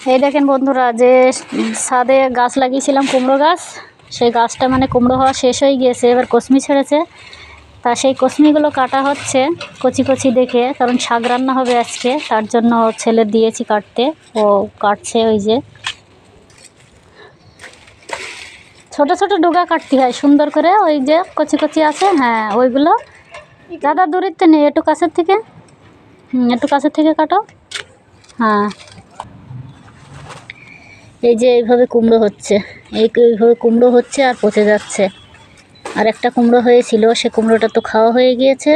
এই দেখেন বন্ধুরা, যে ছাদে গাছ লাগিয়েছিলাম কুমড়ো গাছ, সেই গাছটা মানে কুমড়ো হওয়া শেষ হয়ে গিয়েছে, এবার কসমি ছেড়েছে। তা সেই কসমিগুলো কাটা হচ্ছে কচি কচি দেখে, কারণ শাক রান্না হবে আজকে, তার জন্য ছেলে দিয়েছি কাটতে, ও কাটছে ওই যে। ছোট ছোট ডোগা কাটতে হয়, সুন্দর করে ওই যে কচি কচি আছে হ্যাঁ ওইগুলো। দাদা দূরের তো নেই একটু কাছের থেকে? হুম একটু কাছের থেকে কাটো? হ্যাঁ। এই যে এইভাবে কুমড়ো হচ্ছে। এই এইভাবে কুমড়ো হচ্ছে আর পচে যাচ্ছে। আর একটা কুমড়ো হয়েছিল, সে কুমড়োটা তো খাওয়া হয়ে গিয়েছে।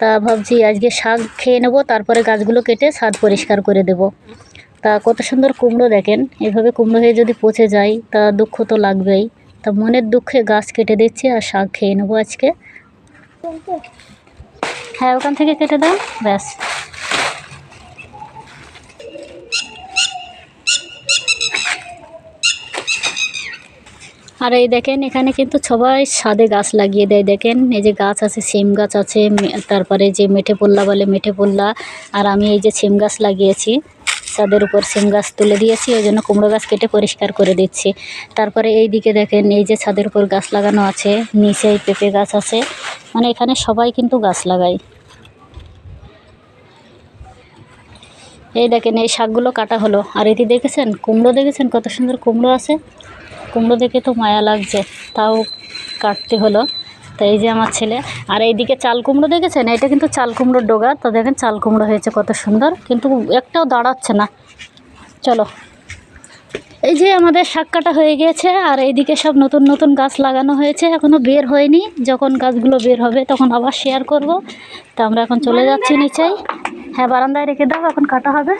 তা ভাবছি আজকে শাক খেয়ে নেব, তারপরে গাছগুলো কেটে স্বাদ পরিষ্কার করে দেব। তা কত সুন্দর কুমড়ো দেখেন। এভাবে কুমড়ো হয়ে যদি পচে যায়, তা দুঃখ তো লাগবেই। তা মনের দুঃখে গাছ কেটে দিচ্ছি আর শাক খেয়ে নেব আজকে। হ্যাঁ ওখান থেকে কেটে দাও। ব্যাস। আর এই দেখেন, এখানে কিন্তু সবাই ছাদে গাছ লাগিয়ে দেয়। দেখেন, এই যে গাছ আছে সিম গাছ আছে তারপরে যে মেঠে পোল্লা বলে মেঠে পোল্লা। আর আমি এই যে সিম গাছ লাগিয়েছি, ছাদের উপর সিম গাছ তুলে দিয়েছি, ওই জন্য কুমড়ো গাছ কেটে পরিষ্কার করে দিচ্ছি। তারপরে এই দিকে দেখেন, এই যে ছাদের উপর গাছ লাগানো আছে, নিচে এই পেঁপে গাছ আছে। মানে এখানে সবাই কিন্তু গাছ লাগায়। এই দেখেন, এই শাকগুলো কাটা হলো। আর এটি দেখেছেন? কুমড়ো দেখেছেন? কত সুন্দর কুমড়ো আছে। কুমড়ো দেখে তো মায়া লাগছে, তাও কাটতে হলো। তো এই যে আমার ছেলে, আর এইদিকে চাল কুমড়ো দেখেছেন? এটা কিন্তু চাল কুমড়োর ডোগা। তো দেখেন চাল কুমড়ো হয়েছে কত সুন্দর, কিন্তু একটাও দাঁড়াচ্ছে না। চলো। এই যে আমাদের শাক কাটা হয়ে গিয়েছে আর এইদিকে সব নতুন নতুন গাছ লাগানো হয়েছে এখনও বের হয়নি। যখন গাছগুলো বের হবে তখন আবার শেয়ার করব। তো আমরা এখন চলে যাচ্ছি নিচেই। হ্যাঁ বারান্দায় রেখে দাও, এখন কাটা হবে।